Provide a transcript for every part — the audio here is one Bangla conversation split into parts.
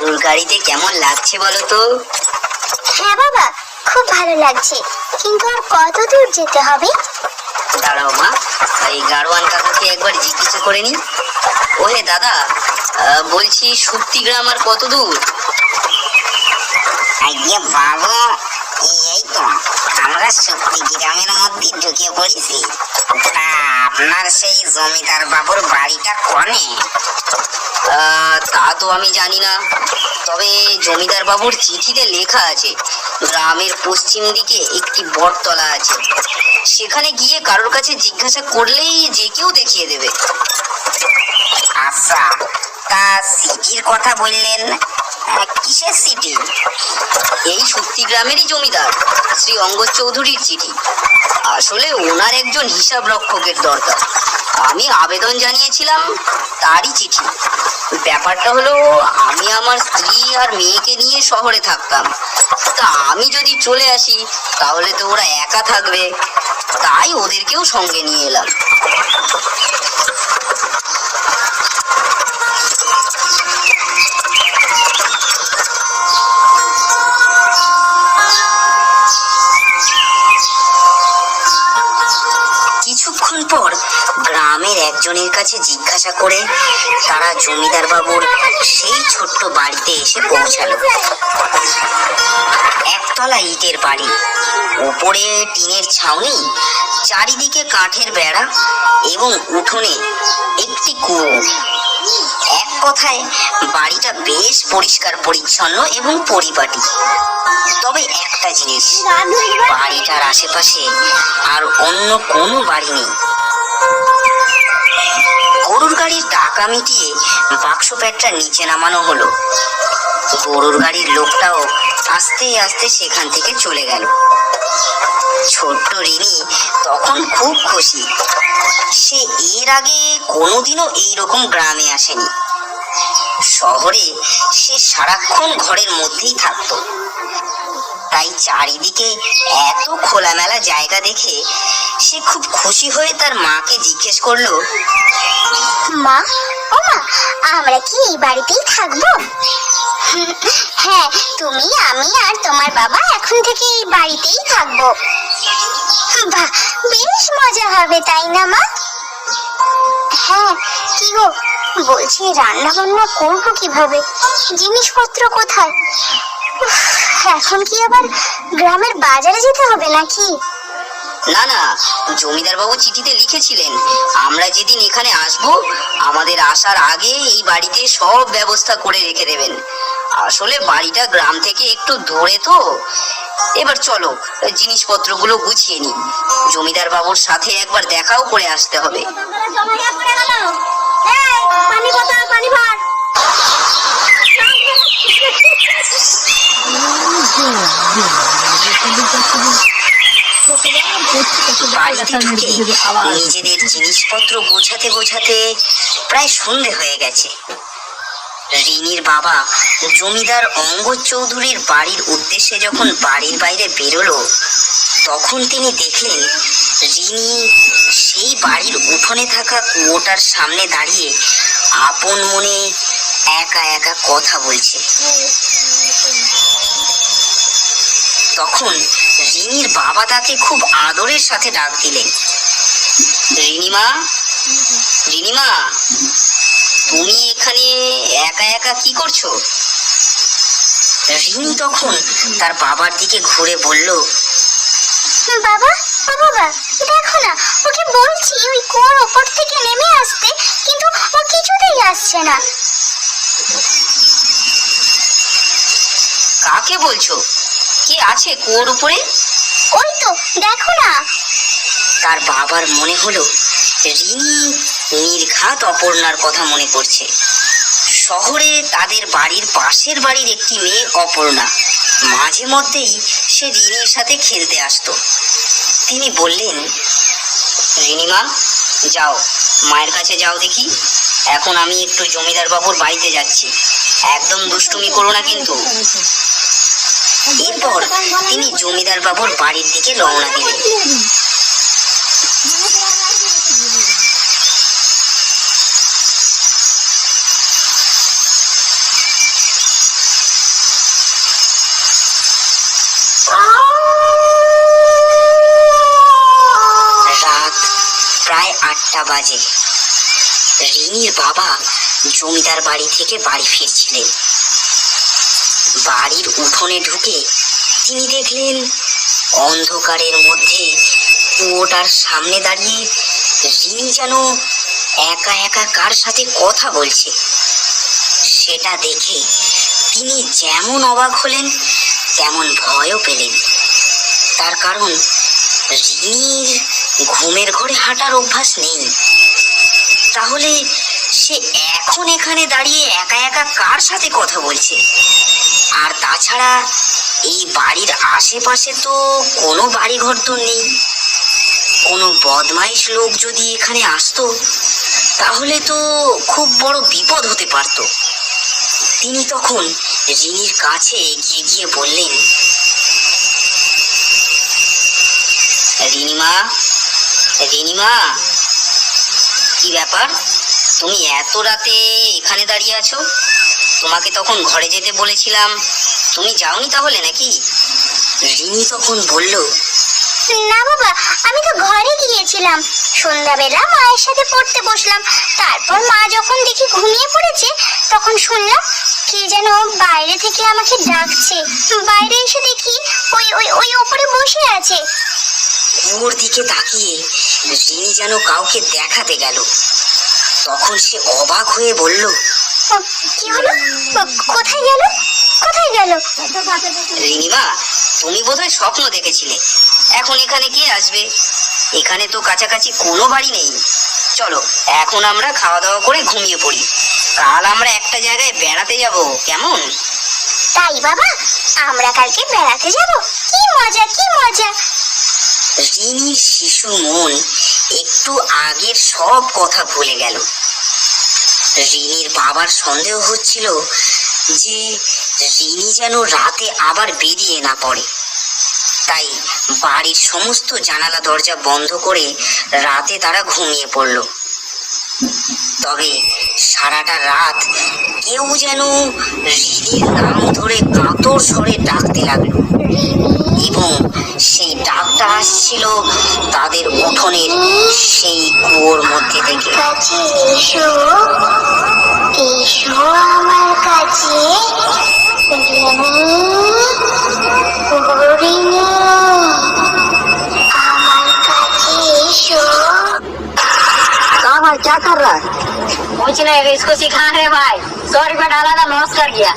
গরুর গাড়িতে কেমন লাগছে বলো তো? হ্যাঁ বাবা খুব ভালো লাগছে। কিন্তু আর কত দূর যেতে হবে? দাঁড়াও মা এই গাড়োয়ান কাকুকে একবার জিজ্ঞেস করে নি। ওহে দাদা আহ, বলছি সুপ্তি গ্রাম আর কত দূর? আইয়ে বাবু এই তো আমরা সত্যি গ্রামের মধ্যে ঢুকে পড়েছি। তা আপনার সেই জমিদার বাবুর বাড়িটা কনে? তা তো আমি জানি না। তবে জমিদার বাবুর চিঠিতে লেখা আছে গ্রামের পশ্চিম দিকে একটি বটতলা আছে। সেখানে গিয়ে কারোর কাছে জিজ্ঞাসা করলেই যে কেউ দেখিয়ে দেবে। আচ্ছা তা সিটির কথা বললেন কিসের সিটি? এই সত্যি গ্রামেরই জমিদার শ্রী অঙ্গদ চৌধুরীর চিঠি। আসলে ওনার একজন হিসাব রক্ষকের দরকার। আমি আবেদন জানিয়েছিলাম, তারই চিঠি। ব্যাপারটা হলো, আমি আমার স্ত্রী আর মেয়েকে নিয়ে শহরে থাকতাম। তা আমি যদি চলে আসি, তাহলে তো ওরা একা থাকবে। তাই ওদেরকেও সঙ্গে নিয়ে এলাম। একজনের কাছে জিজ্ঞাসা করে তারা জমিদার বাবুর সেই ছোট্ট বাড়িতে এসে পৌঁছালো। একতলা ইটের বাড়ি। উপরে টিনের ছাউনি, চারিদিকে কাঠের বেড়া এবং উঠোনে একটি কুয়ো। এক কথায়, বাড়িটা বেশ পরিষ্কার, পরিচ্ছন্ন এবং পরিপাটি। তবে একটা জিনিস, বাড়িটার আশেপাশে আর অন্য কোনো বাড়ি নেই। গরুর গাড়ির টাকা মিটিয়ে বাক্স প্যাটটা নিচে নামানো হলো। গরুর গাড়ির লোকটাও আস্তে আস্তে সেখান থেকে চলে গেল। ছোট্ট রিনি তখন খুব খুশি। সে এর আগে কোনোদিনও এইরকম গ্রামে আসেনি। শহরে সে সারাক্ষণ ঘরের মধ্যেই থাকতো। তাই চারিদিকে এত খোলামেলা জায়গা দেখে সে খুব খুশি হয়ে তার মাকে জিজ্ঞেস করল, মা, ও মা, আমরা কি এই বাড়িতেই থাকব? হ্যাঁ তুমি, আমি আর তোমার বাবা এখন থেকে এই বাড়িতেই থাকব। বাহ, বেশ মজা হবে, তাই না, মা? হ্যাঁ কি গো, বলছি রান্না বান্না করব কীভাবে? জিনিসপত্র কোথায়? এখন কি আবার গ্রামের বাজারে যেতে হবে নাকি? না না, জমিদার বাবু চিঠিতে লিখেছিলেন, আমরা যেদিন এখানে আসব, আমাদের আসার আগে এই বাড়িতে সব ব্যবস্থা করে রেখে দেবেন। আসলে বাড়িটা গ্রাম থেকে একটু দূরে তো। এবার চলো, জিনিসপত্রগুলো গুছিয়ে নি জমিদার বাবুর সাথে একবার দেখাও করে আসতে হবে। নিজেদের জিনিসপত্র গোছাতে গোছাতে প্রায় সন্ধে হয়ে গেছে। রিনির বাবা জমিদার অঙ্গদ চৌধুরীর বাড়ির উদ্দেশ্যে যখন বাড়ির বাইরে বেরোলো, তখন তিনি দেখলেন রিনি সেই বাড়ির উঠোনে থাকা কুয়োটার সামনে দাঁড়িয়ে আপন মনে একা একা কথা বলছে। তখন রিনির বাবা তাকে খুব আদরের সাথে ডাক দিলেন। রিনিমা? রিনিমা তুমি এখানে একা একা কি করছ? রিনি তখন তার বাবার দিকে ঘুরে বলল বাবা ও বাবা দেখো না ওকে বলছি ওই কুয়োর ওপর থেকে নেমে আসতে কিন্তু ও কিছুতেই আসছে না। কাকে বলছো? কে আছে কুয়োর উপরে? ওই তো দেখো না। তার বাবার মনে হলো রিনি নির্ঘাত অপর্ণার কথা মনে পড়ছে। শহরে তাদের বাড়ির পাশের বাড়ির একটি মেয়ে অপর্ণা। মাঝে মধ্যেই সে রিনির সাথে খেলতে আসতো। তিনি বললেন রিনিমা যাও মায়ের কাছে যাও দেখি। এখন আমি একটু জমিদার বাবুর বাড়িতে যাচ্ছি। একদম দুষ্টুমি করো না কিন্তু। এরপর তিনি জমিদার বাবুর বাড়ির দিকে রওনা দিলেন। রাত প্রায় আটটা বাজে। রিনির বাবা জমিদার বাড়ি থেকে বাড়ি ফিরছিলেন। বাড়ির উঠোনে ঢুকে তিনি দেখলেন অন্ধকারের মধ্যে কুয়োটার সামনে দাঁড়িয়ে রিনি যেন একা একা কার সাথে কথা বলছে। সেটা দেখে তিনি যেমন অবাক হলেন, তেমন ভয়ও পেলেন। তার কারণ রিনির ঘুমের ঘরে হাঁটার অভ্যাস নেই। তাহলে সে এখন এখানে দাঁড়িয়ে একা একা কার সাথে কথা বলছে? আর তাছাড়া এই বাড়ির আশেপাশে তো কোনো বাড়িঘর তো নেই। কোনো বদমাইশ লোক যদি এখানে আসতো, তাহলে তো খুব বড় বিপদ হতে পারত। তিনি তখন রিনির কাছে এগিয়ে গিয়ে বললেন, রিনিমা রিনিমা, কি ব্যাপার? তুমি এত রাতে এখানে দাঁড়িয়ে আছো? তোমাকে তখন ঘরে যেতে বলেছিলাম। তুমি যাওনি তাহলে নাকি? রিনি তখন বলল না বাবা আমি তো ঘরে গিয়েছিলাম। সন্ধ্যাবেলা মায়ের সাথে পড়তে বসলাম। তারপর মা যখন দেখি ঘুমিয়ে পড়েছে তখন শুনলাম কে যেন বাইরে থেকে আমাকে ডাকছে। বাইরে এসে দেখি ওই ওই ওই ওপরে বসে আছে। কুয়োর দিকে তাকিয়ে রিনি যেন কাউকে দেখাতে গেল। তখন সে অবাক হয়ে বলল কি হলো? কোথায় গেল? কোথায় গেল? রিনিমা তুমি বোধহয় স্বপ্ন দেখেছিলে। এখন এখানে কে আসবে? এখানে তো কাছাকাছি কোনো বাড়ি নেই। চলো এখন আমরা খাওয়া দাওয়া করে ঘুমিয়ে পড়ি। কাল আমরা একটা জায়গায় বেড়াতে যাব কেমন? তাই বাবা আমরা কালকে বেড়াতে যাব। কি মজা কি মজা। রিনির শিশু মন একটু আগের সব কথা ভুলে গেল। রিনির বাবার সন্দেহ হচ্ছিল যে রিনি যেন রাতে আবার বেরিয়ে না পড়ে। তাই বাড়ির সমস্ত জানালা দরজা বন্ধ করে রাতে তারা ঘুমিয়ে পড়ল। তবে সারাটা রাত কেউ যেন রিনির নাম ধরে কাতর স্বরে ডাকতে লাগল। সেই ডাকটা আসছিল তাদের উঠোনের সেই কুয়োর মধ্যে থেকে কাছে এসো এসো আমার কাছে রিনি রিনি আমার কাছে এসো कहा भाई क्या कर रहा है कुछ नहीं इसको सिखा रहे भाई सौ रुपया डाला था लॉस कर गया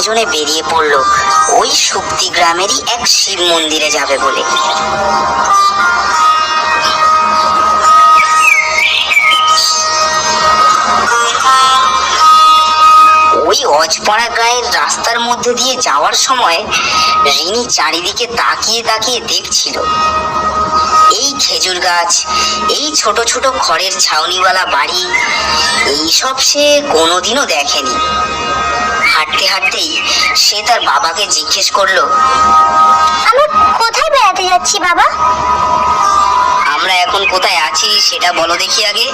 তিনজনে বেরিয়ে পড়ল। ওই শক্তি গ্রামেরই এক শিব মন্দিরে যাবে বলে। ওই অজপাড়া গায়ের রাস্তার মধ্যে দিয়ে যাওয়ার সময় রিনি চারিদিকে তাকিয়ে তাকিয়ে দেখছিল। এই খেজুর গাছ, এই ছোট ছোট খড়ের ছাউনিওয়ালা বাড়ি, এইসব সে কোনোদিনও দেখেনি। হাঁটতে হাঁটতেই সে তার বাবাকে জিজ্ঞেস করল আমরা কোথায় বেড়াতে যাচ্ছি বাবা? আমরা এখন কোথায় আছি সেটা বলো দেখি আগে।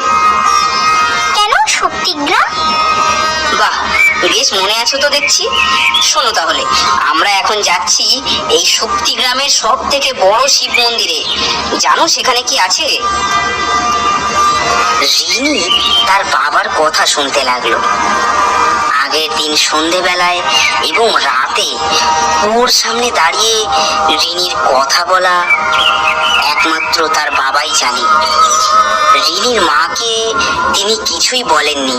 কেন? শক্তিগ্রাম বাহ বেশ মনে আছো তো দেখছি। শোনো তাহলে আমরা এখন যাচ্ছি এই শক্তি গ্রামের সব থেকে বড় শিব মন্দিরে। জানো সেখানে কি আছে? রিনি তার বাবার কথা শুনতে লাগল। আগের দিন সন্ধেবেলায় এবং রাতে কুয়োর সামনে দাঁড়িয়ে রিনির কথা বলা একমাত্র তার বাবাই জানে। রিনির মাকে তিনি কিছুই বলেননি।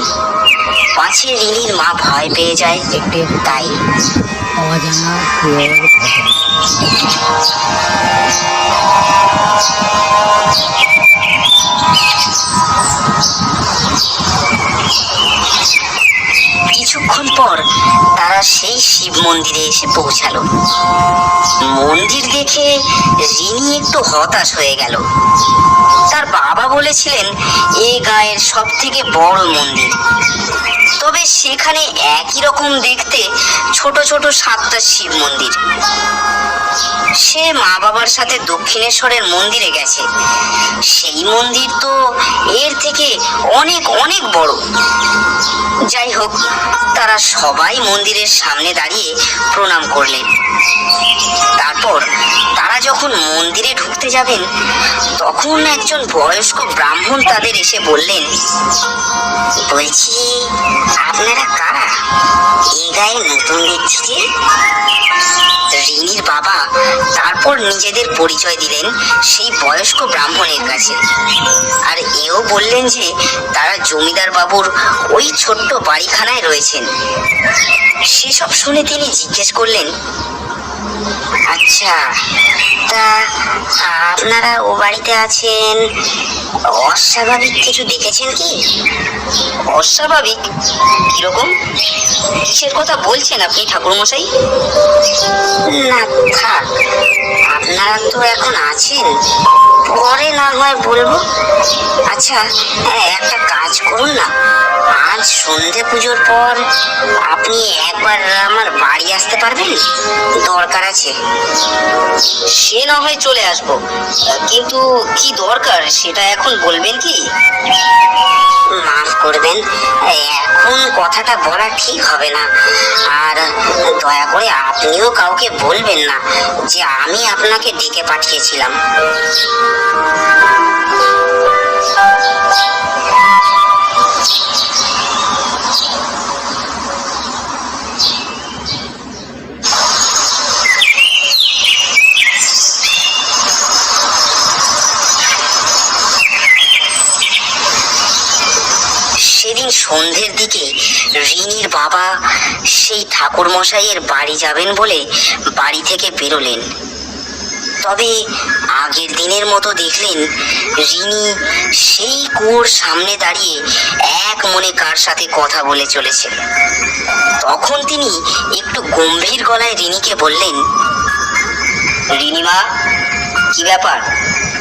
পাছে রিনির মা ভয় পেয়ে যায়। একটু তাই অজানা কিছুক্ষণ পর তারা সেই শিব মন্দিরে এসে পৌঁছালো। মন্দির দেখে রিনি একটু হতাশ হয়ে গেল। তার বাবা বলেছিলেন, এ গায়ের সব থেকে বড় মন্দির। তবে সেখানে একই রকম দেখতে ছোট ছোট সাতটা শিব মন্দির। সে মা বাবার সাথে দক্ষিণেশ্বরের মন্দিরে গেছে। সেই মন্দির তো এর থেকে অনেক অনেক বড়। যাই হোক, তারা সবাই মন্দিরের সামনে দাঁড়িয়ে প্রণাম করলেন। তারপর তারা যখন মন্দিরে ঢুকতে যাবেন, তখন একজন বয়স্ক ব্রাহ্মণ তাদের এসে বললেন, বলছি, আপনারা কারা? এই গায়ে নতুন দেখছি যে রিনির বাবা তারপর নিজেদের পরিচয় দিলেন সেই বয়স্ক ব্রাহ্মণের কাছে। আর এও বললেন যে তারা জমিদার বাবুর ওই ছোট্ট বাড়িখানায় রয়েছেন। সেসব শুনে তিনি জিজ্ঞেস করলেন আচ্ছা তা আপনারা ও বাড়িতে আছেন? অস্বাভাবিক কিছু দেখেছেন কি? অস্বাভাবিক? কীরকম? কিসের কথা বলছেন আপনি ঠাকুরমশাই? না থাক আপনারা তো এখন আছেন। পরে না হয় বলব। আচ্ছা হ্যাঁ, একটা কাজ করুন না। সন্ধে পুজোর পর আপনি একবার আমার বাড়ি আসতে পারবেন? দরকার আছে। সে না হয় চলে আসব। কিন্তু কি দরকার সেটা এখন বলবেন কি? মাফ করবেন, এখন কথাটা বলা ঠিক হবে না। আর দয়া করে আপনিও কাউকে বলবেন না যে আমি আপনাকে ডেকে পাঠিয়েছিলাম। ঠাকুর মশাইয়ের বাড়ি যাবেন বলে বাড়ি থেকে বেরোলেন। তবে আগের দিনের মতো দেখলেন রিনি সেই কুয়োর সামনে দাঁড়িয়ে এক মনে কার সাথে কথা বলে চলেছে। তখন তিনি একটু গম্ভীর গলায় রিনিকে বললেন রিনিমা কি ব্যাপার?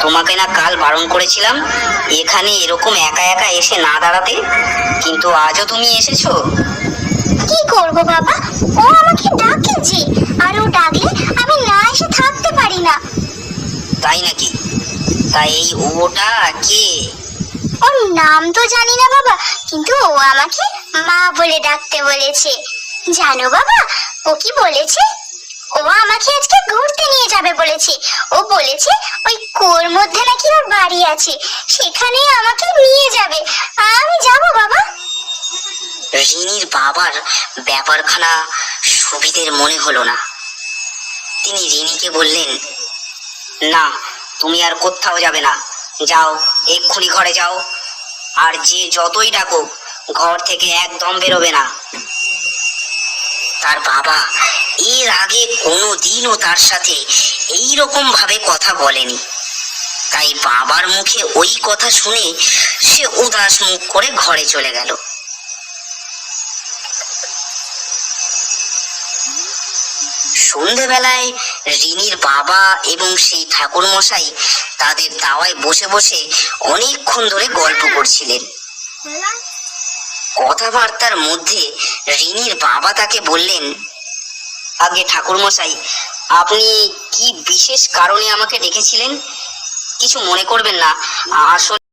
তোমাকে না কাল বারণ করেছিলাম? এখানে এরকম একা একা এসে না দাঁড়াতে? কিন্তু আজও তুমি এসেছ? করব বাবা? ও আমাকে ডাকে যে আর ও ডাকলে আমি না এসে থাকতে পারি না। তাই নাকি? তাই এই ওটা কে? ওর নাম তো জানি না বাবা কিন্তু ও আমাকে মা বলে ডাকতে বলেছে। জানো বাবা ও কি বলেছে? ও আমাকে আজকে ঘুরতে নিয়ে যাবে বলেছে। ও বলেছে ওই কুয়োর মধ্যে নাকি ওর বাড়ি আছে সেখানে আমাকে নিয়ে যাবে। আমি যাব বাবা। রিনির বাবার ব্যাপারখানা সুবিধের মনে হলো না। তিনি রিনিকে বললেন, না, তুমি আর কোথাও যাবে না। যাও, এক্ষুনি ঘরে যাও। আর যে যতই ডাকো, ঘর থেকে একদম বেরোবে না। তার বাবা এর আগে কোনো দিনও তার সাথে এই রকম ভাবে কথা বলেনি। তাই বাবার মুখে ওই কথা শুনে সে উদাস মুখ করে ঘরে চলে গেল। সন্ধেবেলায় রিনির বাবা এবং সেই ঠাকুর মশাই তাদের দাওয়ায় বসে বসে অনেকক্ষণ ধরে গল্প করছিলেন। কথাবার্তার মধ্যে রিনির বাবা তাকে বললেন, আগে ঠাকুর মশাই আপনি কি বিশেষ কারণে আমাকে ডেকেছিলেন? কিছু মনে করবেন না। আসলে